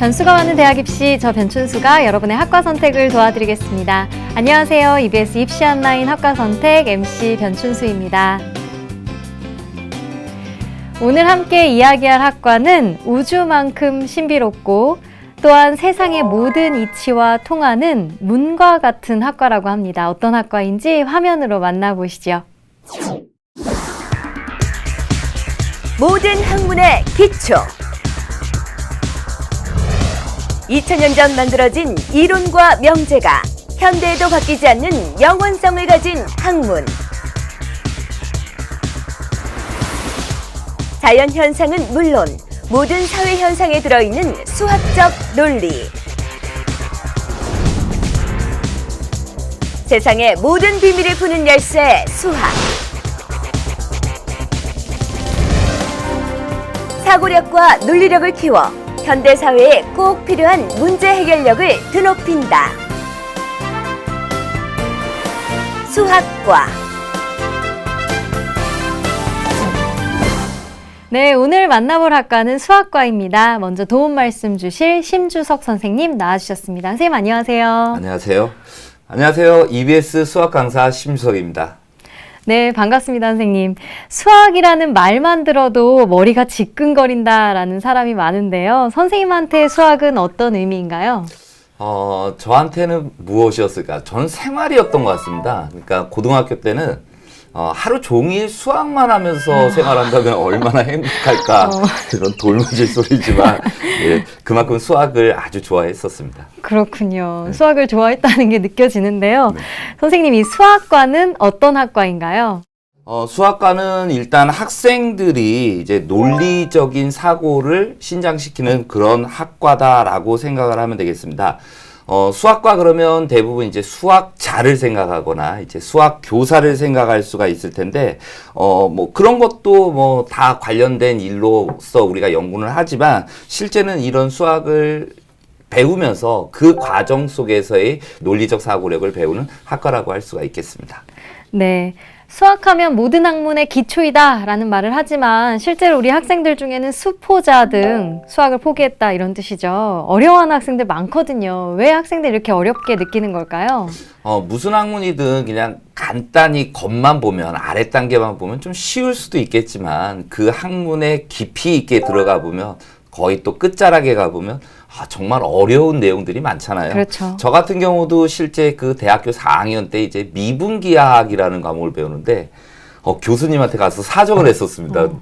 변수가 많은 대학 입시 저 변춘수가 여러분의 학과 선택을 도와드리겠습니다. 안녕하세요. EBS 입시 온라인 학과 선택 MC 변춘수입니다. 오늘 함께 이야기할 학과는 우주만큼 신비롭고 또한 세상의 모든 이치와 통하는 문과 같은 학과라고 합니다. 어떤 학과인지 화면으로 만나보시죠. 모든 학문의 기초. 2000년 전 만들어진 이론과 명제가 현대에도 바뀌지 않는 영원성을 가진 학문. 자연 현상은 물론 모든 사회 현상에 들어있는 수학적 논리. 세상의 모든 비밀을 푸는 열쇠 수학. 사고력과 논리력을 키워 현대 사회에 꼭 필요한 문제 해결력을 드높인다. 수학과 네, 오늘 만나볼 학과는 수학과입니다. 먼저 도움 말씀 주실 심주석 선생님 나와주셨습니다. 선생님 안녕하세요. 안녕하세요. 안녕하세요. EBS 수학 강사 심석입니다. 네, 반갑습니다, 선생님. 수학이라는 말만 들어도 머리가 지끈거린다라는 사람이 많은데요. 선생님한테 수학은 어떤 의미인가요? 어, 저한테는 무엇이었을까? 전 생활이었던 것 같습니다. 그러니까 고등학교 때는 어, 하루 종일 수학만 하면서 생활한다면 얼마나 행복할까. 어. 그런 돌맞을 소리지만, 예, 그만큼 수학을 아주 좋아했었습니다. 그렇군요. 네. 수학을 좋아했다는 게 느껴지는데요. 선생님, 이 수학과는 어떤 학과인가요? 어, 수학과는 일단 학생들이 이제 논리적인 사고를 신장시키는 그런 학과다라고 생각을 하면 되겠습니다. 어, 수학과 그러면 대부분 이제 수학자를 생각하거나 이제 수학 교사를 생각할 수가 있을 텐데, 어, 뭐 그런 것도 뭐 다 관련된 일로서 우리가 연구는 하지만 실제는 이런 수학을 배우면서 그 과정 속에서의 논리적 사고력을 배우는 학과라고 할 수가 있겠습니다. 네. 수학하면 모든 학문의 기초이다 라는 말을 하지만 실제로 우리 학생들 중에는 수포자 등 수학을 포기했다 이런 뜻이죠. 어려워하는 학생들 많거든요. 왜 학생들이 이렇게 어렵게 느끼는 걸까요? 어, 무슨 학문이든 그냥 간단히 겉만 보면, 아래 단계만 보면 좀 쉬울 수도 있겠지만, 그 학문에 깊이 있게 들어가 보면, 거의 또 끝자락에 가보면, 아, 정말 어려운 내용들이 많잖아요. 그렇죠. 저 같은 경우도 실제 그 대학교 4학년 때 이제 미분기하학이라는 과목을 배우는데, 어, 교수님한테 가서 사정을 했었습니다. 어.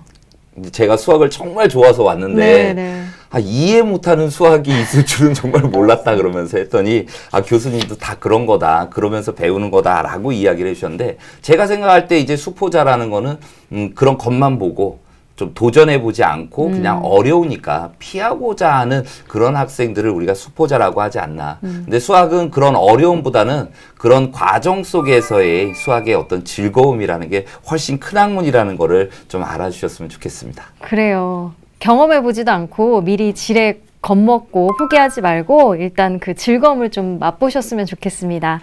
제가 수학을 정말 좋아서 왔는데, 네, 네. 아, 이해 못하는 수학이 있을 줄은 정말 몰랐다 그러면서 했더니 아 교수님도 다 그런 거다 그러면서 배우는 거다라고 이야기를 해주셨는데 제가 생각할 때 이제 수포자라는 거는 음, 그런 것만 보고 좀 도전해 보지 않고 그냥 어려우니까 피하고자 하는 그런 학생들을 우리가 수포자라고 하지 않나. 근데 수학은 그런 어려움보다는 그런 과정 속에서의 수학의 어떤 즐거움이라는 게 훨씬 큰 학문이라는 거를 좀 알아주셨으면 좋겠습니다. 그래요. 경험해보지도 않고 미리 지레 겁먹고 포기하지 말고 일단 그 즐거움을 좀 맛보셨으면 좋겠습니다.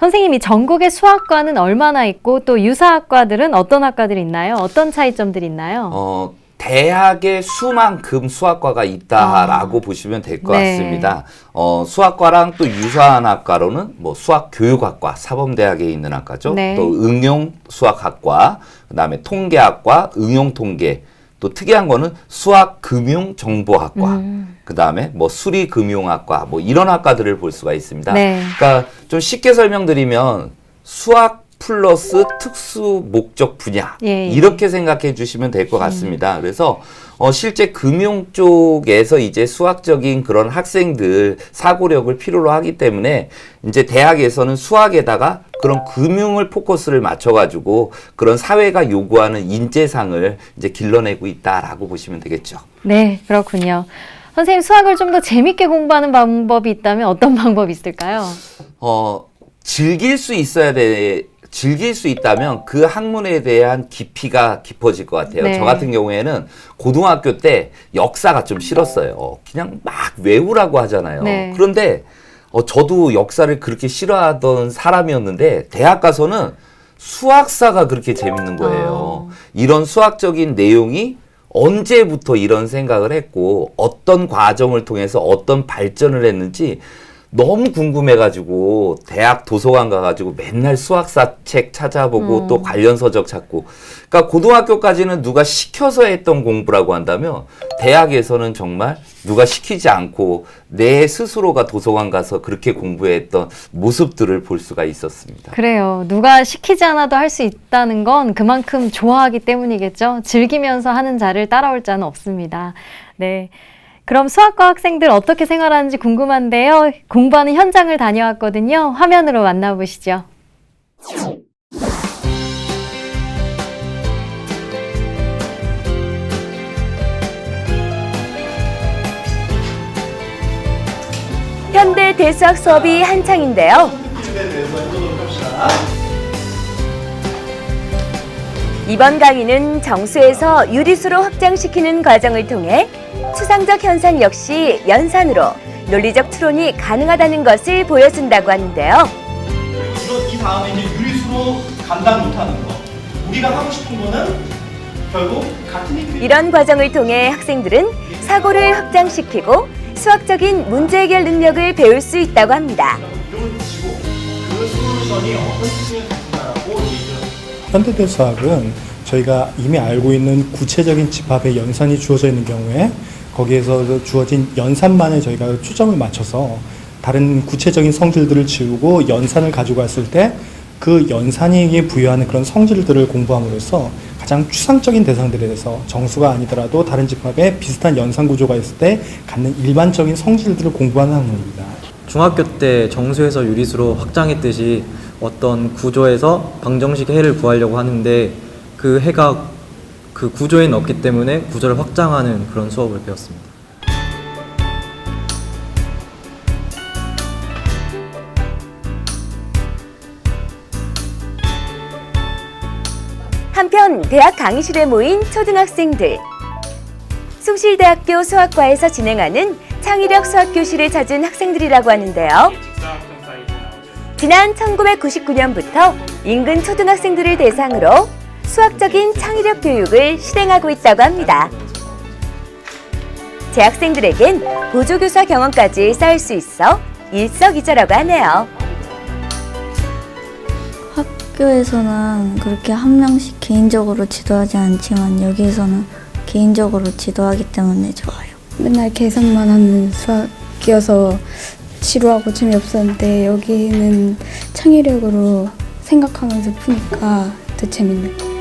선생님이 전국의 수학과는 얼마나 있고 또 유사학과들은 어떤 학과들이 있나요? 어떤 차이점들이 있나요? 어, 대학의 수만큼 수학과가 있다라고 보시면 될것 아. 네. 같습니다. 어, 수학과랑 또 유사한 학과로는 뭐 수학교육학과, 사범대학에 있는 학과죠. 네. 또 응용수학학과, 그 다음에 통계학과, 응용통계, 또 특이한 거는 수학 금융 정보학과, 음. 그다음에 뭐 수리 금융학과, 뭐 이런 학과들을 볼 수가 있습니다. 네. 그러니까 좀 쉽게 설명드리면 수학 플러스 특수 목적 분야 예, 예. 이렇게 생각해 주시면 될 것 같습니다. 그래서 어, 실제 금융 쪽에서 이제 수학적인 그런 학생들 사고력을 필요로 하기 때문에 이제 대학에서는 수학에다가 그런 금융을 포커스를 맞춰가지고 그런 사회가 요구하는 인재상을 이제 길러내고 있다라고 보시면 되겠죠. 네, 그렇군요. 선생님 수학을 좀 더 재밌게 공부하는 방법이 있다면 어떤 방법이 있을까요? 어, 즐길 수 있어야 돼. 즐길 수 있다면 그 학문에 대한 깊이가 깊어질 것 같아요. 네. 저 같은 경우에는 고등학교 때 역사가 좀 싫었어요. 그냥 막 외우라고 하잖아요. 네. 그런데 어, 저도 역사를 그렇게 싫어하던 사람이었는데 대학 가서는 수학사가 그렇게 재밌는 거예요. 아. 이런 수학적인 내용이 언제부터 이런 생각을 했고 어떤 과정을 통해서 어떤 발전을 했는지 너무 궁금해가지고 대학 도서관 가가지고 맨날 수학사 책 찾아보고 또 관련 서적 찾고 그러니까 고등학교까지는 누가 시켜서 했던 공부라고 한다면 대학에서는 정말 누가 시키지 않고 내 스스로가 도서관 가서 그렇게 공부했던 모습들을 볼 수가 있었습니다. 그래요. 누가 시키지 않아도 할 수 있다는 건 그만큼 좋아하기 때문이겠죠. 즐기면서 하는 자를 따라올 자는 없습니다. 네. 그럼 수학과 학생들 어떻게 생활하는지 궁금한데요. 공부하는 현장을 다녀왔거든요. 화면으로 만나보시죠. 현대 대수학 수업이 한창인데요. 이번 강의는 정수에서 유리수로 확장시키는 과정을 통해 추상적 현상 역시 연산으로 논리적 추론이 가능하다는 것을 보여준다고 하는데요. 이거 이 다음에 이제 유리수로 감당 못하는 거. 우리가 하고 싶은 거는 결국 같은 이런 과정을 통해 학생들은 사고를 확장시키고 수학적인 문제 해결 능력을 배울 수 있다고 합니다. 그 솔루션이 어떤 얘기를 현대대 수학은 저희가 이미 알고 있는 구체적인 집합의 연산이 주어져 있는 경우에 거기에서 주어진 연산만에 저희가 초점을 맞춰서 다른 구체적인 성질들을 지우고 연산을 가지고 왔을 때 그 연산이 부여하는 그런 성질들을 공부함으로써 가장 추상적인 대상들에 대해서 정수가 아니더라도 다른 집합에 비슷한 연산 구조가 있을 때 갖는 일반적인 성질들을 공부하는 학문입니다. 중학교 때 정수에서 유리수로 확장했듯이 어떤 구조에서 방정식 해를 구하려고 하는데 그 해가 그 구조에는 없기 때문에 구조를 확장하는 그런 수업을 배웠습니다. 한편 대학 강의실에 모인 초등학생들. 숭실대학교 수학과에서 진행하는 창의력 수학 교실을 찾은 학생들이라고 하는데요. 지난 1999년부터 인근 초등학생들을 대상으로 수학적인 창의력 교육을 실행하고 있다고 합니다. 재학생들에겐 보조교사 경험까지 쌓을 수 있어 일석이조라고 하네요. 학교에서는 그렇게 한 명씩 개인적으로 지도하지 않지만 여기에서는 개인적으로 지도하기 때문에 좋아요. 맨날 계산만 하는 수학이어서 지루하고 재미없었는데 여기는 창의력으로 생각하면서 푸니까 더 재밌는 것 같아요.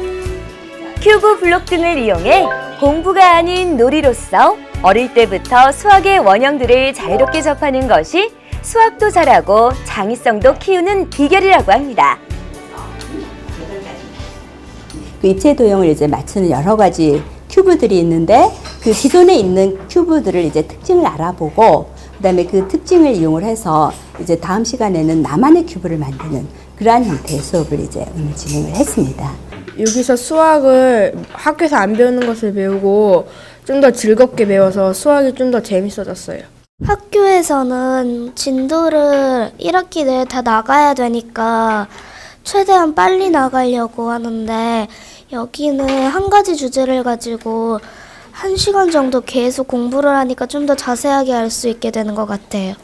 큐브 블록 등을 이용해 공부가 아닌 놀이로서 어릴 때부터 수학의 원형들을 자유롭게 접하는 것이 수학도 잘하고 창의성도 키우는 비결이라고 합니다. 그 입체 도형을 이제 맞추는 여러 가지 큐브들이 있는데 그 기존에 있는 큐브들을 이제 특징을 알아보고 그다음에 그 특징을 이용을 해서 이제 다음 시간에는 나만의 큐브를 만드는 그러한 형태의 수업을 이제 오늘 진행을 했습니다. 여기서 수학을 학교에서 안 배우는 것을 배우고 좀 더 즐겁게 배워서 수학이 좀 더 재밌어졌어요. 학교에서는 진도를 1학기 내에 다 나가야 되니까 최대한 빨리 나가려고 하는데 여기는 한 가지 주제를 가지고 한 시간 정도 계속 공부를 하니까 좀 더 자세하게 알 수 있게 되는 것 같아요.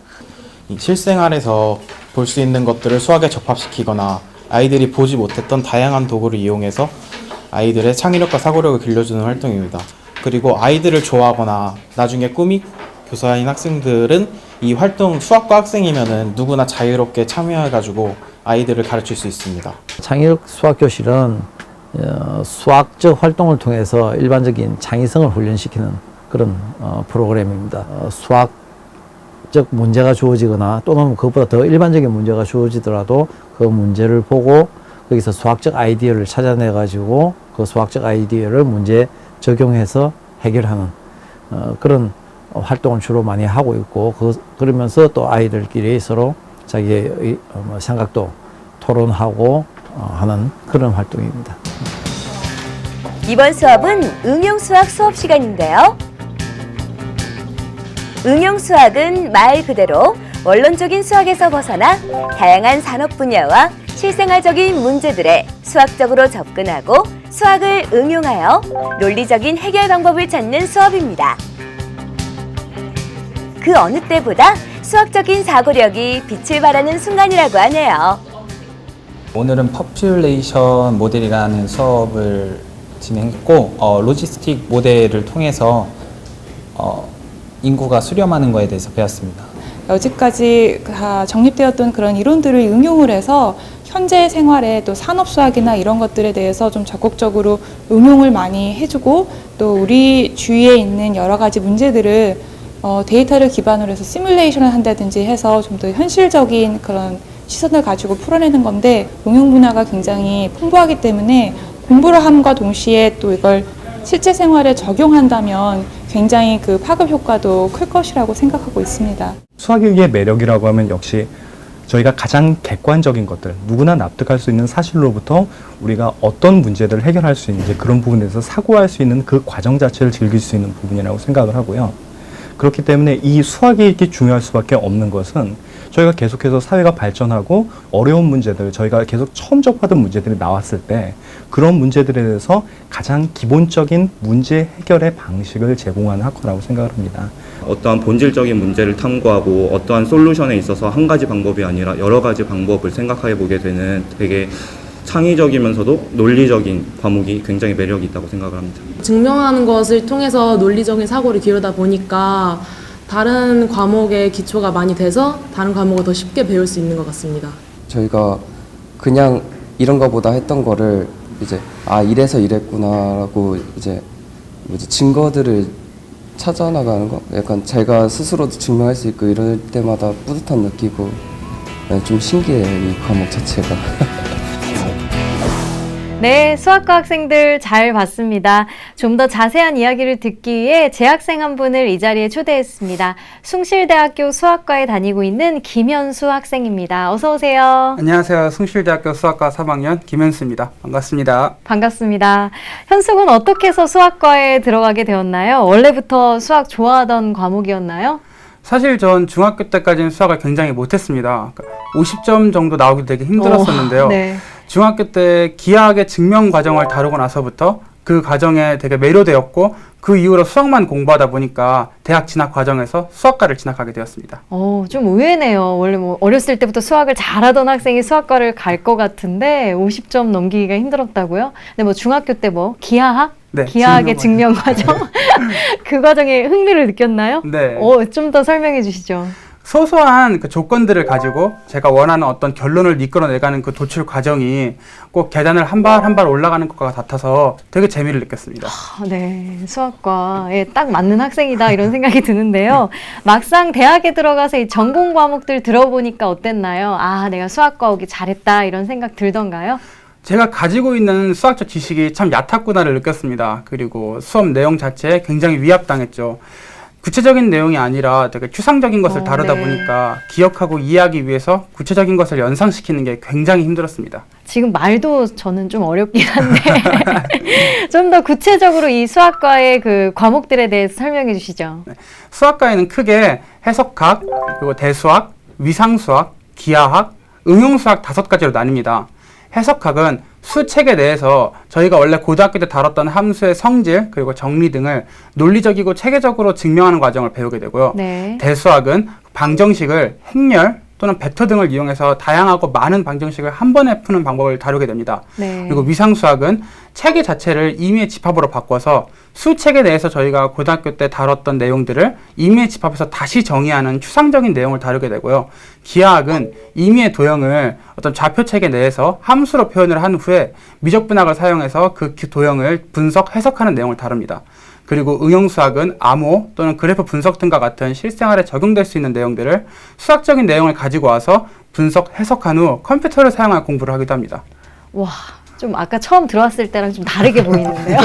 이 실생활에서 볼 수 있는 것들을 수학에 접합시키거나 아이들이 보지 못했던 다양한 도구를 이용해서 아이들의 창의력과 사고력을 길러주는 활동입니다. 그리고 아이들을 좋아하거나 나중에 꿈이 교사인 학생들은 이 활동 수학과 학생이면은 누구나 자유롭게 참여해가지고 아이들을 가르칠 수 있습니다. 창의력 수학 교실은 어, 수학적 활동을 통해서 일반적인 창의성을 훈련시키는 그런 어, 프로그램입니다. 어, 수학 적 문제가 주어지거나 또는 그것보다 더 일반적인 문제가 주어지더라도 그 문제를 보고 거기서 수학적 아이디어를 찾아내 가지고 그 수학적 아이디어를 문제에 적용해서 해결하는 어, 그런 활동을 주로 많이 하고 있고 그, 그러면서 또 아이들끼리 서로 자기의 의- 어, 뭐 생각도 토론하고 어, 하는 그런 활동입니다. 이번 수업은 응용 수학 수업 시간인데요. 응용 수학은 말 그대로 원론적인 수학에서 벗어나 다양한 산업 분야와 실생활적인 문제들에 수학적으로 접근하고 수학을 응용하여 논리적인 해결 방법을 찾는 수업입니다. 그 어느 때보다 수학적인 사고력이 빛을 발하는 순간이라고 하네요. 오늘은 퍼퓰레이션 모델이라는 수업을 진행했고 어, 로지스틱 모델을 통해서 어, 인구가 수렴하는 것에 대해서 배웠습니다. 여지까지 다 정립되었던 그런 이론들을 응용을 해서 현재 생활에 또 산업 수학이나 이런 것들에 대해서 좀 적극적으로 응용을 많이 해주고 또 우리 주위에 있는 여러 가지 문제들을 어, 데이터를 기반으로 해서 시뮬레이션을 한다든지 해서 좀 더 현실적인 그런 시선을 가지고 풀어내는 건데 응용 분야가 굉장히 풍부하기 때문에 공부를 함과 동시에 또 이걸 실제 생활에 적용한다면 굉장히 그 파급 효과도 클 것이라고 생각하고 있습니다. 수학의 매력이라고 하면 역시 저희가 가장 객관적인 것들, 누구나 납득할 수 있는 사실로부터 우리가 어떤 문제들을 해결할 수 있는지 그런 부분에서 사고할 수 있는 그 과정 자체를 즐길 수 있는 부분이라고 생각을 하고요. 그렇기 때문에 이 수학이 이렇게 중요할 수밖에 없는 것은 저희가 계속해서 사회가 발전하고 어려운 문제들, 저희가 계속 처음 접하던 문제들이 나왔을 때 그런 문제들에 대해서 가장 기본적인 문제 해결의 방식을 제공하는 학과라고 생각을 합니다. 어떠한 본질적인 문제를 탐구하고 어떠한 솔루션에 있어서 한 가지 방법이 아니라 여러 가지 방법을 생각해 보게 되는 되게 창의적이면서도 논리적인 과목이 굉장히 매력이 있다고 생각을 합니다. 증명하는 것을 통해서 논리적인 사고를 기르다 보니까 다른 과목의 기초가 많이 돼서 다른 과목을 더 쉽게 배울 수 있는 것 같습니다. 저희가 그냥 이런 거보다 했던 거를 이제 아 이래서 이랬구나라고 이제 뭐지 증거들을 찾아 나가는 거 약간 제가 스스로도 증명할 수 있고 이럴 때마다 뿌듯함 느끼고 네, 좀 신기해요 이 과목 자체가. 네, 수학과 학생들 잘 봤습니다. 좀 더 자세한 이야기를 듣기 위해 재학생 한 분을 이 자리에 초대했습니다. 숭실대학교 수학과에 다니고 있는 김현수 학생입니다. 어서 오세요. 안녕하세요. 숭실대학교 수학과 3학년 김현수입니다. 반갑습니다. 반갑습니다. 현숙은 어떻게 해서 수학과에 들어가게 되었나요? 원래부터 수학 좋아하던 과목이었나요? 사실 전 중학교 때까지는 수학을 굉장히 못했습니다. 50점 정도 나오기 되게 힘들었었는데요. 오, 네. 중학교 때 기하학의 증명 과정을 다루고 나서부터 그 과정에 되게 매료되었고 그 이후로 수학만 공부하다 보니까 대학 진학 과정에서 수학과를 진학하게 되었습니다. 어, 좀 의외네요. 원래 뭐 어렸을 때부터 수학을 잘하던 학생이 수학과를 갈 것 같은데 50점 넘기기가 힘들었다고요? 근데 뭐 중학교 때 뭐 기하학? 네, 기하학의 증명 과정? 그 과정에 흥미를 느꼈나요? 네. 어, 좀 더 설명해 주시죠. 소소한 그 조건들을 가지고 제가 원하는 어떤 결론을 이끌어내가는 그 도출 과정이 꼭 계단을 한 발 한 발 올라가는 것과 같아서 되게 재미를 느꼈습니다. 아, 네, 수학과에 딱 맞는 학생이다 이런 생각이 드는데요. 막상 대학에 들어가서 이 전공 과목들 들어보니까 어땠나요? 아, 내가 수학과 오기 잘했다 이런 생각 들던가요? 제가 가지고 있는 수학적 지식이 참 얕았구나를 느꼈습니다. 그리고 수업 내용 자체에 굉장히 위압당했죠. 구체적인 내용이 아니라 되게 추상적인 것을 어, 다루다 네. 보니까 기억하고 이해하기 위해서 구체적인 것을 연상시키는 게 굉장히 힘들었습니다. 지금 말도 저는 좀 어렵긴 한데 좀 더 구체적으로 이 수학과의 그 과목들에 대해서 설명해 주시죠. 수학과에는 크게 해석학, 그리고 대수학, 위상수학, 기하학, 응용수학 다섯 가지로 나뉩니다. 해석학은 수책에 대해서 저희가 원래 고등학교 때 다뤘던 함수의 성질 그리고 정리 등을 논리적이고 체계적으로 증명하는 과정을 배우게 되고요. 네. 대수학은 방정식을 행렬 또는 벡터 등을 이용해서 다양하고 많은 방정식을 한 번에 푸는 방법을 다루게 됩니다. 네. 그리고 위상수학은 체계 자체를 임의의 집합으로 바꿔서 수책에 대해서 저희가 고등학교 때 다뤘던 내용들을 임의의 집합에서 다시 정의하는 추상적인 내용을 다루게 되고요. 기하학은 임의의 도형을 어떤 좌표체계 내에서 함수로 표현을 한 후에 미적분학을 사용해서 그 기- 도형을 분석, 해석하는 내용을 다룹니다. 그리고 응용수학은 암호 또는 그래프 분석 등과 같은 실생활에 적용될 수 있는 내용들을 수학적인 내용을 가지고 와서 분석, 해석한 후 컴퓨터를 사용한 공부를 하기도 합니다. 와, 좀 아까 처음 들어왔을 때랑 좀 다르게 보이는데요.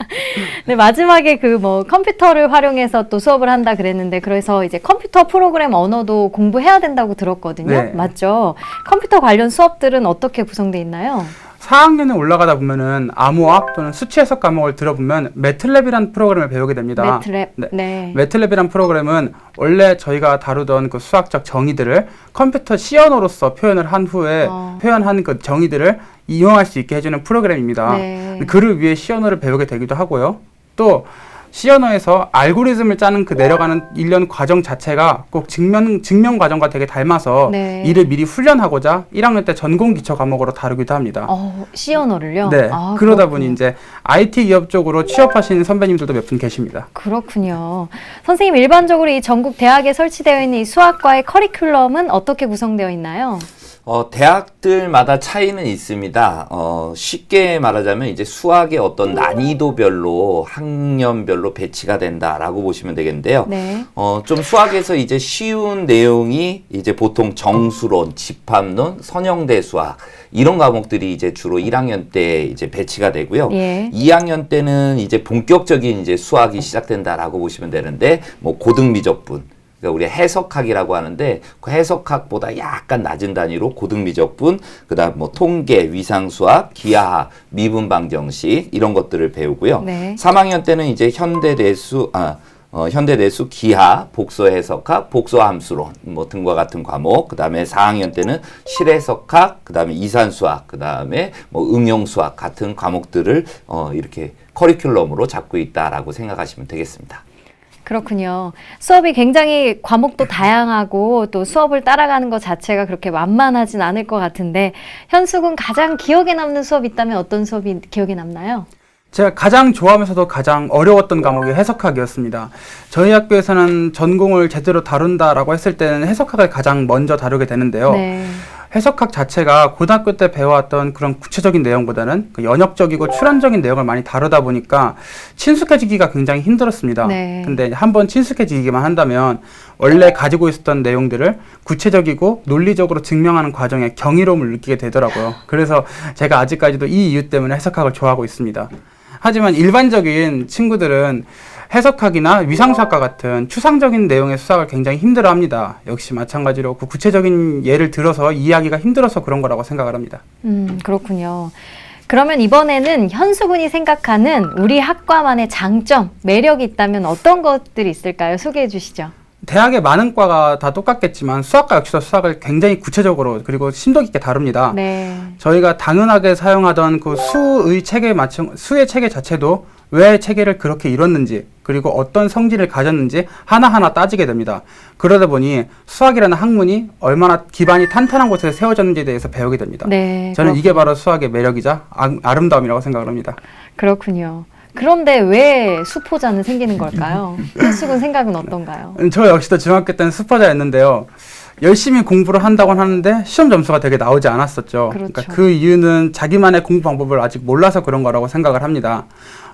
네, 마지막에 그 뭐 컴퓨터를 활용해서 또 수업을 한다 그랬는데 그래서 이제 컴퓨터 프로그램 언어도 공부해야 된다고 들었거든요. 네. 맞죠? 컴퓨터 관련 수업들은 어떻게 구성돼 있나요? 4학년에 올라가다 보면은 암호학 또는 수치 해석 과목을 들어보면 매틀랩이라는 프로그램을 배우게 됩니다. 매트랩. 네. 네. 매틀랩이란 프로그램은 원래 저희가 다루던 그 수학적 정의들을 컴퓨터 언어로서 표현을 한 후에 어. 표현한 그 정의들을 이용할 수 있게 해주는 프로그램입니다. 네. 그를 위해 C 언어를 배우게 되기도 하고요. 또 C 언어에서 알고리즘을 짜는 그 내려가는 일련 과정 자체가 꼭 증명 증명 과정과 되게 닮아서 네. 이를 미리 훈련하고자 1학년 때 전공 기초 과목으로 다루기도 합니다. 어, C 언어를요? 네. 아, 그러다 그렇군요. 보니 이제 IT 기업 쪽으로 취업하시는 선배님들도 몇 분 계십니다. 그렇군요. 선생님 일반적으로 이 전국 대학에 설치되어 있는 이 수학과의 커리큘럼은 어떻게 구성되어 있나요? 어, 대학들마다 차이는 있습니다. 어, 쉽게 말하자면 이제 수학의 어떤 난이도별로 학년별로 배치가 된다라고 보시면 되겠는데요. 네. 어, 좀 수학에서 이제 쉬운 내용이 이제 보통 정수론, 집합론, 선형대 수학 이런 과목들이 이제 주로 1학년 때 이제 배치가 되고요. 예. 2학년 때는 이제 본격적인 이제 수학이 시작된다라고 보시면 되는데 뭐 고등 미적분 그러니까 우리 해석학이라고 하는데 그 해석학보다 약간 낮은 단위로 고등미적분, 그다음 뭐 통계, 위상수학, 기하학, 미분방정식 이런 것들을 배우고요. 네. 3학년 때는 이제 현대내수 아 어, 현대내수 기하, 복소해석학, 복소함수론 뭐 등과 같은 과목. 그 다음에 4학년 때는 실해석학, 그 다음에 이산수학, 그 다음에 뭐 응용수학 같은 과목들을 어, 이렇게 커리큘럼으로 잡고 있다라고 생각하시면 되겠습니다. 그렇군요. 수업이 굉장히 과목도 다양하고 또 수업을 따라가는 것 자체가 그렇게 만만하진 않을 것 같은데 현숙은 가장 기억에 남는 수업 있다면 어떤 수업이 기억에 남나요? 제가 가장 좋아하면서도 가장 어려웠던 과목이 해석학이었습니다. 저희 학교에서는 전공을 제대로 다룬다라고 했을 때는 해석학을 가장 먼저 다루게 되는데요. 네. 해석학 자체가 고등학교 때 배워왔던 그런 구체적인 내용보다는 그 연역적이고 추론적인 내용을 많이 다루다 보니까 친숙해지기가 굉장히 힘들었습니다. 네. 근데 한번 친숙해지기만 한다면 원래 가지고 있었던 내용들을 구체적이고 논리적으로 증명하는 과정에 경이로움을 느끼게 되더라고요. 그래서 제가 아직까지도 이 이유 때문에 해석학을 좋아하고 있습니다. 하지만 일반적인 친구들은 해석학이나 위상수학과 같은 추상적인 내용의 수학을 굉장히 힘들어합니다. 역시 마찬가지로 그 구체적인 예를 들어서 이해하기가 힘들어서 그런 거라고 생각을 합니다. 음, 그렇군요. 그러면 이번에는 현수군이 생각하는 우리 학과만의 장점, 매력이 있다면 어떤 것들이 있을까요? 소개해 주시죠. 대학의 많은 과가 다 똑같겠지만 수학과 역시도 수학을 굉장히 구체적으로 그리고 심도 깊게 다룹니다. 네. 저희가 당연하게 사용하던 그 수의 체계 맞춤 수의 체계 자체도 왜 체계를 그렇게 이뤘는지 그리고 어떤 성질을 가졌는지 하나하나 따지게 됩니다. 그러다 보니 수학이라는 학문이 얼마나 기반이 탄탄한 곳에 세워졌는지에 대해서 배우게 됩니다. 네. 저는 이게 바로 수학의 매력이자 아, 아름다움이라고 생각을 합니다. 그렇군요. 그런데 왜 수포자는 생기는 걸까요? 현숙은 생각은 어떤가요? 음, 저 역시도 중학교 때는 수포자였는데요. 열심히 공부를 한다고 하는데 시험 점수가 되게 나오지 않았었죠. 그렇죠. 러니까 그 이유는 자기만의 공부 방법을 아직 몰라서 그런 거라고 생각을 합니다.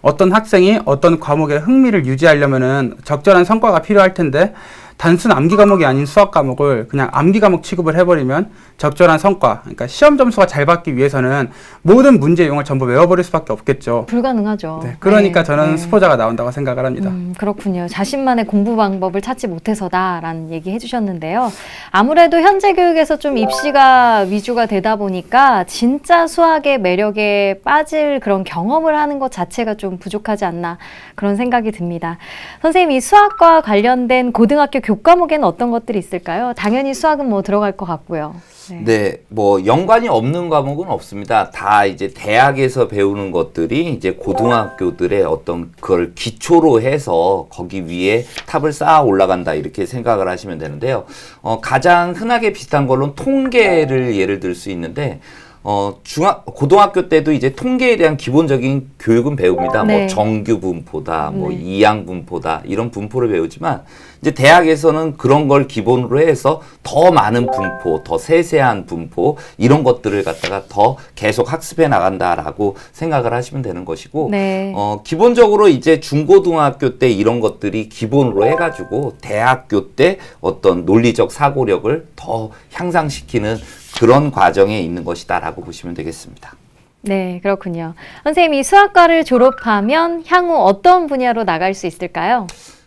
어떤 학생이 어떤 과목에 흥미를 유지하려면은 적절한 성과가 필요할 텐데 단순 암기 과목이 아닌 수학 과목을 그냥 암기 과목 취급을 해버리면 적절한 성과, 그러니까 시험 점수가 잘 받기 위해서는 모든 문제 용을 전부 외워버릴 수밖에 없겠죠. 불가능하죠. 네, 그러니까 네, 저는 네. 수포자가 나온다고 생각을 합니다. 음, 그렇군요. 자신만의 공부 방법을 찾지 못해서다라는 얘기 해주셨는데요. 아무래도 현재 교육에서 좀 입시가 위주가 되다 보니까 진짜 수학의 매력에 빠질 그런 경험을 하는 것 자체가 좀 부족하지 않나 그런 생각이 듭니다. 선생님, 이 수학과 관련된 고등학교 교 과목에는 어떤 것들이 있을까요? 당연히 수학은 뭐 들어갈 것 같고요. 네. 네, 뭐 연관이 없는 과목은 없습니다. 다 이제 대학에서 배우는 것들이 이제 고등학교들의 어떤 그걸 기초로 해서 거기 위에 탑을 쌓아 올라간다 이렇게 생각을 하시면 되는데요. 어, 가장 흔하게 비슷한 걸로는 통계를 예를 들 수 있는데 어, 중학, 고등학교 때도 이제 통계에 대한 기본적인 교육은 배웁니다. 네. 뭐 정규 분포다, 뭐 네. 이양 분포다, 이런 분포를 배우지만, 이제 대학에서는 그런 걸 기본으로 해서 더 많은 분포, 더 세세한 분포, 이런 것들을 갖다가 더 계속 학습해 나간다라고 생각을 하시면 되는 것이고, 네. 어, 기본적으로 이제 중고등학교 때 이런 것들이 기본으로 해가지고 대학교 때 어떤 논리적 사고력을 더 향상시키는 그런 과정에 있는 것이다라고 보시면 되겠습니다. 네, 그렇군요. 선생님, 이 수학과를 졸업하면 향후 어떤 분야로 나갈 수 있을까요?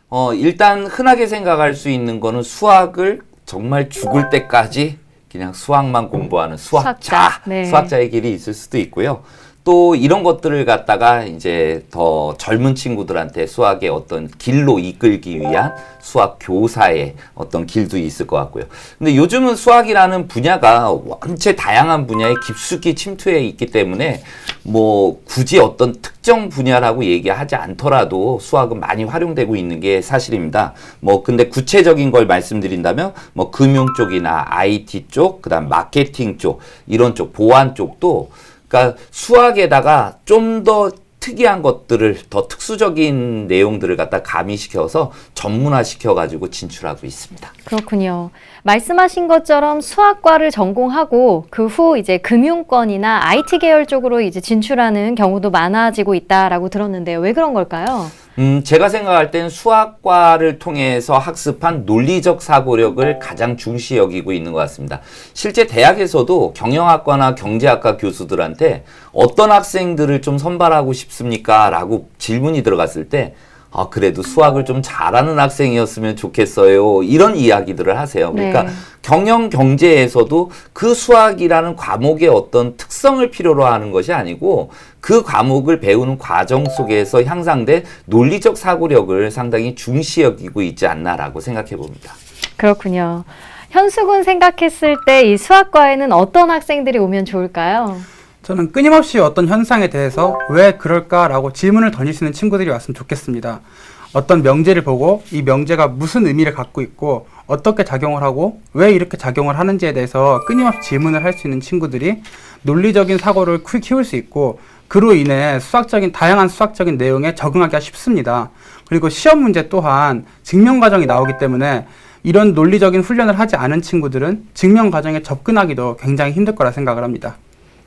어, 일단 흔하게 생각할 수 있는 거는 수학을 정말 죽을 때까지 그냥 수학만 공부하는 수학자, 수학자, 네. 수학자의 길이 있을 수도 있고요. 또 이런 것들을 갖다가 이제 더 젊은 친구들한테 수학의 어떤 길로 이끌기 위한 수학 교사의 어떤 길도 있을 것 같고요. 근데 요즘은 수학이라는 분야가 원체 다양한 분야에 깊숙이 침투해 있기 때문에 뭐 굳이 어떤 특정 분야라고 얘기하지 않더라도 수학은 많이 활용되고 있는 게 사실입니다. 뭐 근데 구체적인 걸 말씀드린다면 뭐 금융 쪽이나 IT 쪽, 그다음 마케팅 쪽 이런 쪽 보안 쪽도 그러니까 수학에다가 좀 더 특이한 것들을 더 특수적인 내용들을 갖다 가미시켜서 전문화 시켜 가지고 진출하고 있습니다. 그렇군요. 말씀하신 것처럼 수학과를 전공하고 그 후 이제 금융권이나 IT 계열 쪽으로 이제 진출하는 경우도 많아지고 있다라고 들었는데요. 왜 그런 걸까요? 음, 제가 생각할 땐 수학과를 통해서 학습한 논리적 사고력을 가장 중시 여기고 있는 것 같습니다. 실제 대학에서도 경영학과나 경제학과 교수들한테 어떤 학생들을 좀 선발하고 싶습니까? 라고 질문이 들어갔을 때 아, 그래도 수학을 좀 잘하는 학생이었으면 좋겠어요. 이런 이야기들을 하세요. 그러니까 네. 경영 경제에서도 그 수학이라는 과목의 어떤 특성을 필요로 하는 것이 아니고 그 과목을 배우는 과정 속에서 향상된 논리적 사고력을 상당히 중시 여기고 있지 않나라고 생각해 봅니다. 그렇군요. 현수군 생각했을 때 이 수학과에는 어떤 학생들이 오면 좋을까요? 저는 끊임없이 어떤 현상에 대해서 왜 그럴까라고 질문을 던질 수 있는 친구들이 왔으면 좋겠습니다. 어떤 명제를 보고 이 명제가 무슨 의미를 갖고 있고 어떻게 작용을 하고 왜 이렇게 작용을 하는지에 대해서 끊임없이 질문을 할 수 있는 친구들이 논리적인 사고를 키- 키울 수 있고 그로 인해 수학적인 다양한 수학적인 내용에 적응하기가 쉽습니다. 그리고 시험 문제 또한 증명 과정이 나오기 때문에 이런 논리적인 훈련을 하지 않은 친구들은 증명 과정에 접근하기도 굉장히 힘들 거라 생각을 합니다.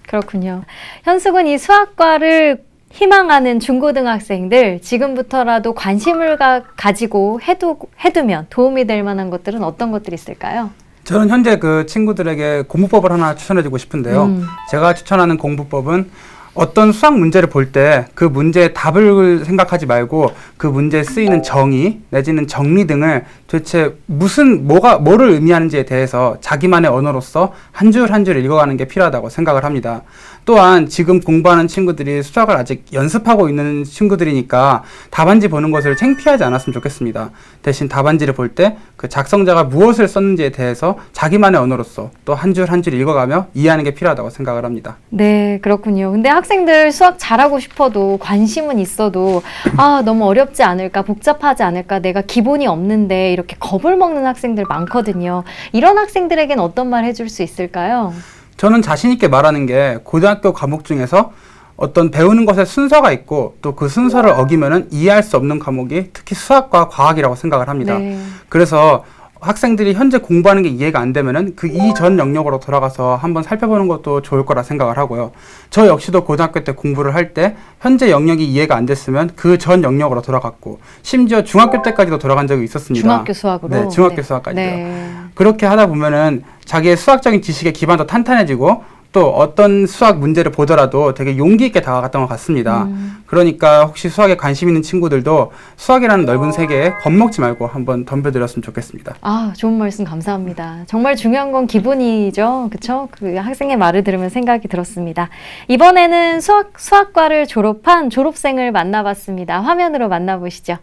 그렇군요. 현숙은 이 수학과를 희망하는 중고등학생들 지금부터라도 관심을 가, 가지고 해두, 해두면 도움이 될 만한 것들은 어떤 것들이 있을까요? 저는 현재 그 친구들에게 공부법을 하나 추천해주고 싶은데요. 음. 제가 추천하는 공부법은 어떤 수학 문제를 볼 때 그 문제의 답을 생각하지 말고 그 문제에 쓰이는 정의 내지는 정리 등을 도대체 무슨 뭐가 뭐를 의미하는지에 대해서 자기만의 언어로서 한 줄 한 줄 읽어가는 게 필요하다고 생각을 합니다. 또한 지금 공부하는 친구들이 수학을 아직 연습하고 있는 친구들이니까 답안지 보는 것을 창피하지 않았으면 좋겠습니다. 대신 답안지를 볼 때 그 작성자가 무엇을 썼는지에 대해서 자기만의 언어로서 또 한 줄 한 줄 읽어가며 이해하는 게 필요하다고 생각을 합니다. 네, 그렇군요. 근데 학생들 수학 잘하고 싶어도 관심은 있어도 아, 너무 어렵지 않을까, 복잡하지 않을까, 내가 기본이 없는데 이렇게 겁을 먹는 학생들 많거든요. 이런 학생들에겐 어떤 말 해줄 수 있을까요? 저는 자신 있게 말하는 게 고등학교 과목 중에서 어떤 배우는 것에 순서가 있고 또 그 순서를 어기면은 이해할 수 없는 과목이 특히 수학과 과학이라고 생각을 합니다. 네. 그래서 학생들이 현재 공부하는 게 이해가 안 되면은 그 이전 영역으로 돌아가서 한번 살펴보는 것도 좋을 거라 생각을 하고요. 저 역시도 고등학교 때 공부를 할 때 현재 영역이 이해가 안 됐으면 그 전 영역으로 돌아갔고 심지어 중학교 때까지도 돌아간 적이 있었습니다. 중학교 수학으로. 네, 중학교 네. 수학까지요. 네. 그렇게 하다 보면은 자기의 수학적인 지식의 기반도 탄탄해지고 또 어떤 수학 문제를 보더라도 되게 용기 있게 다가갔던 것 같습니다. 음. 그러니까 혹시 수학에 관심 있는 친구들도 수학이라는 넓은 세계에 겁먹지 말고 한번 덤벼들었으면 좋겠습니다. 아, 좋은 말씀 감사합니다. 정말 중요한 건 기본이죠. 그쵸? 그 학생의 말을 들으면 생각이 들었습니다. 이번에는 수학, 수학과를 졸업한 졸업생을 만나봤습니다. 화면으로 만나보시죠.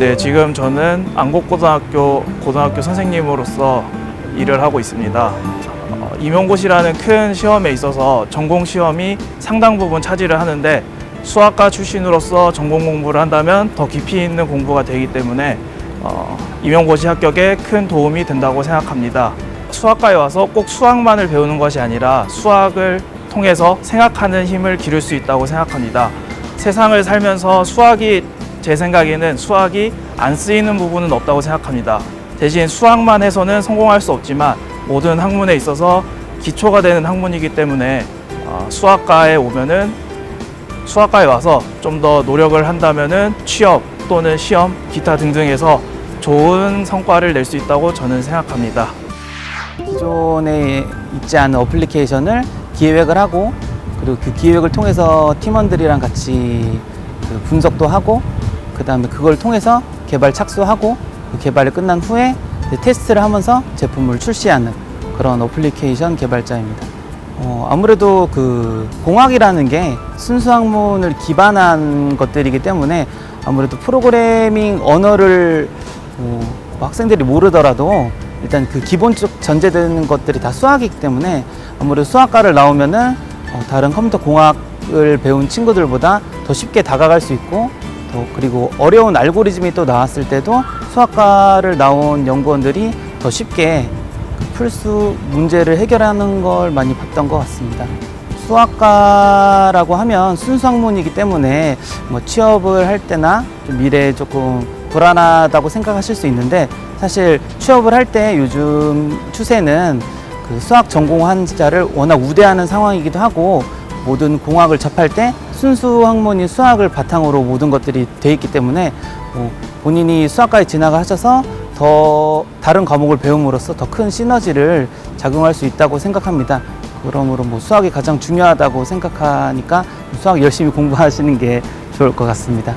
네, 지금 저는 안곡고등학교 고등학교 선생님으로서 일을 하고 있습니다. 어, 임용고시라는 큰 시험에 있어서 전공 시험이 상당 부분 차지를 하는데 수학과 출신으로서 전공 공부를 한다면 더 깊이 있는 공부가 되기 때문에 어, 임용고시 합격에 큰 도움이 된다고 생각합니다. 수학과에 와서 꼭 수학만을 배우는 것이 아니라 수학을 통해서 생각하는 힘을 기를 수 있다고 생각합니다. 세상을 살면서 수학이 제 생각에는 수학이 안 쓰이는 부분은 없다고 생각합니다. 대신 수학만 해서는 성공할 수 없지만 모든 학문에 있어서 기초가 되는 학문이기 때문에 어, 수학과에 오면은 수학과에 와서 좀 더 노력을 한다면은 취업 또는 시험 기타 등등에서 좋은 성과를 낼 수 있다고 저는 생각합니다. 기존에 있지 않은 어플리케이션을 기획을 하고 그리고 그 기획을 통해서 팀원들이랑 같이 그 분석도 하고 그 다음에 그걸 통해서 개발 착수하고 그 개발이 끝난 후에 테스트를 하면서 제품을 출시하는 그런 어플리케이션 개발자입니다. 어, 아무래도 그 공학이라는 게 순수 학문을 기반한 것들이기 때문에 아무래도 프로그래밍 언어를 어, 뭐 학생들이 모르더라도 일단 그 기본적 전제되는 것들이 다 수학이기 때문에 아무래도 수학과를 나오면은 어, 다른 컴퓨터 공학을 배운 친구들보다 더 쉽게 다가갈 수 있고 또 그리고 어려운 알고리즘이 또 나왔을 때도 수학과를 나온 연구원들이 더 쉽게 그 풀수 문제를 해결하는 걸 많이 봤던 것 같습니다. 수학과라고 하면 순수 학문이기 때문에 뭐 취업을 할 때나 좀 미래에 조금 불안하다고 생각하실 수 있는데 사실 취업을 할 때 요즘 추세는 그 수학 전공 환자를 워낙 우대하는 상황이기도 하고 모든 공학을 접할 때 순수 학문인 수학을 바탕으로 모든 것들이 돼 있기 때문에 뭐 본인이 수학과에 진학을 하셔서 더 다른 과목을 배움으로써 더 큰 시너지를 작용할 수 있다고 생각합니다. 그러므로 뭐 수학이 가장 중요하다고 생각하니까 수학 열심히 공부하시는 게 좋을 것 같습니다.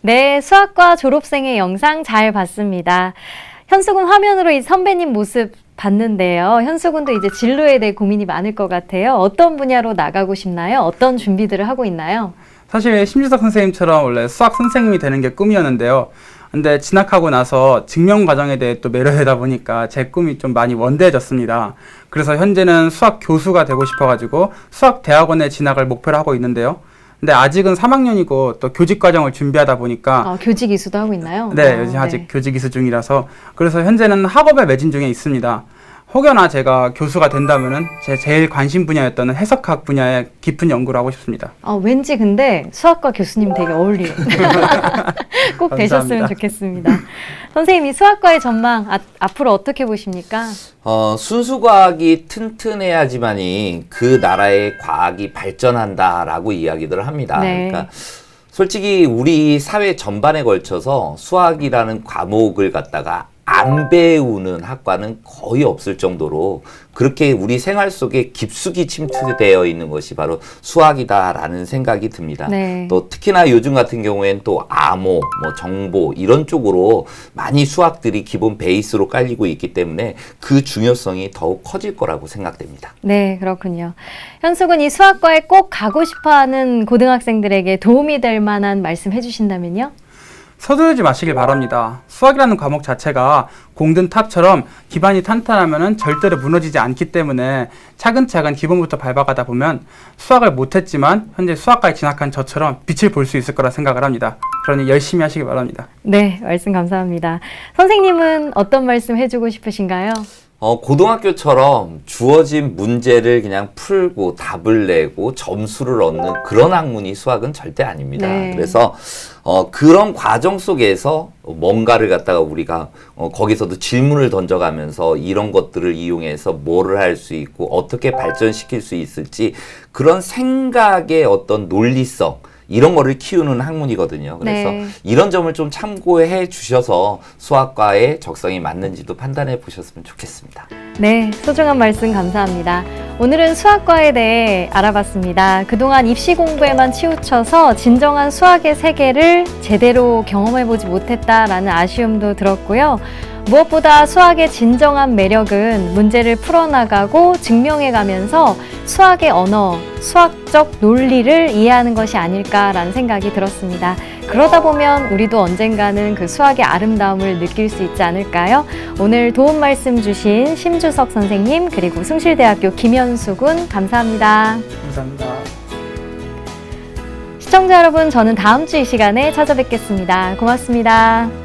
네, 수학과 졸업생의 영상 잘 봤습니다. 현수군 화면으로 이 선배님 모습 봤는데요. 현수군도 이제 진로에 대해 고민이 많을 것 같아요. 어떤 분야로 나가고 싶나요? 어떤 준비들을 하고 있나요? 사실 심주석 선생님처럼 원래 수학 선생님이 되는 게 꿈이었는데요. 근데 진학하고 나서 증명 과정에 대해 또 매료되다 보니까 제 꿈이 좀 많이 원대해졌습니다. 그래서 현재는 수학 교수가 되고 싶어가지고 수학 대학원에 진학을 목표로 하고 있는데요. 근데 아직은 3학년이고 또 교직 과정을 준비하다 보니까 어, 교직 이수도 하고 있나요? 네, 어, 요즘 아직 교직 이수 중이라서 그래서 현재는 학업에 매진 중에 있습니다. 혹여나 제가 교수가 된다면은 제 제일 관심 분야였던 해석학 분야에 깊은 연구를 하고 싶습니다. 어, 왠지 근데 수학과 교수님 되게 어울려요. 꼭 되셨으면 감사합니다. 좋겠습니다. 선생님, 이 수학과의 전망 아, 앞으로 어떻게 보십니까? 어, 순수 과학이 튼튼해야지만이 그 나라의 과학이 발전한다라고 이야기들을 합니다. 네. 그러니까 솔직히 우리 사회 전반에 걸쳐서 수학이라는 과목을 갖다가 안 배우는 학과는 거의 없을 정도로 그렇게 우리 생활 속에 깊숙이 침투되어 있는 것이 바로 수학이다라는 생각이 듭니다. 네. 또 특히나 요즘 같은 경우에는 또 암호, 뭐 정보 이런 쪽으로 많이 수학들이 기본 베이스로 깔리고 있기 때문에 그 중요성이 더욱 커질 거라고 생각됩니다. 네, 그렇군요. 현숙은 이 수학과에 꼭 가고 싶어 하는 고등학생들에게 도움이 될 만한 말씀 해주신다면요? 서두르지 마시길 바랍니다. 수학이라는 과목 자체가 공든 탑처럼 기반이 탄탄하면 절대로 무너지지 않기 때문에 차근차근 기본부터 밟아가다 보면 수학을 못했지만 현재 수학과에 진학한 저처럼 빛을 볼 수 있을 거라 생각을 합니다. 그러니 열심히 하시기 바랍니다. 네, 말씀 감사합니다. 선생님은 어떤 말씀 해주고 싶으신가요? 어, 고등학교처럼 주어진 문제를 그냥 풀고 답을 내고 점수를 얻는 그런 학문이 수학은 절대 아닙니다. 네. 그래서 어, 그런 과정 속에서 뭔가를 갖다가 우리가 어, 거기서도 질문을 던져가면서 이런 것들을 이용해서 뭐를 할 수 있고 어떻게 발전시킬 수 있을지 그런 생각의 어떤 논리성 이런 거를 키우는 학문이거든요. 그래서 네. 이런 점을 좀 참고해 주셔서 수학과의 적성이 맞는지도 판단해 보셨으면 좋겠습니다. 네, 소중한 말씀 감사합니다. 오늘은 수학과에 대해 알아봤습니다. 그동안 입시 공부에만 치우쳐서 진정한 수학의 세계를 제대로 경험해 보지 못했다라는 아쉬움도 들었고요. 무엇보다 수학의 진정한 매력은 문제를 풀어나가고 증명해가면서 수학의 언어, 수학적 논리를 이해하는 것이 아닐까라는 생각이 들었습니다. 그러다 보면 우리도 언젠가는 그 수학의 아름다움을 느낄 수 있지 않을까요? 오늘 도움 말씀 주신 심주석 선생님 그리고 숭실대학교 김현수 군 감사합니다. 감사합니다. 시청자 여러분, 저는 다음 주 이 시간에 찾아뵙겠습니다. 고맙습니다.